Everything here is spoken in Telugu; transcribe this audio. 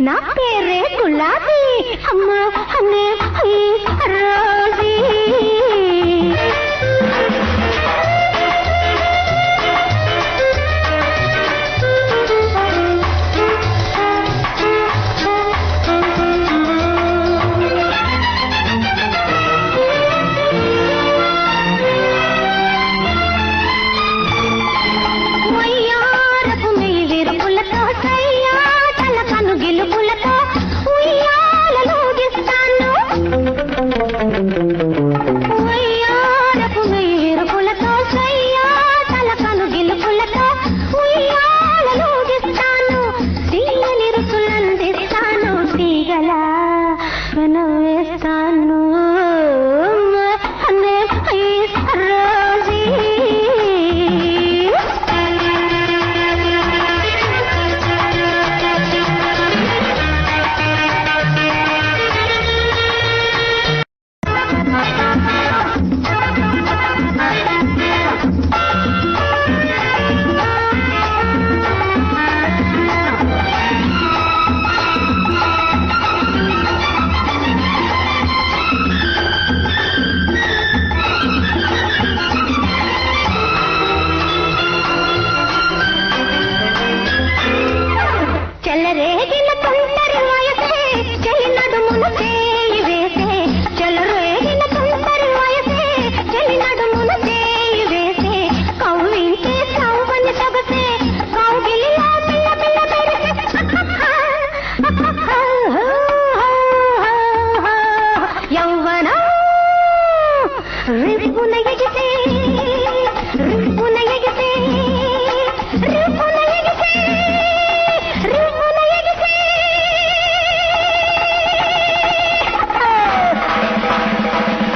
నా పేరే గులాబీ. అమ్మ అన్నే చెలరేగిన తొందరి వయసే చెలి నడుమున చేయి వేసే.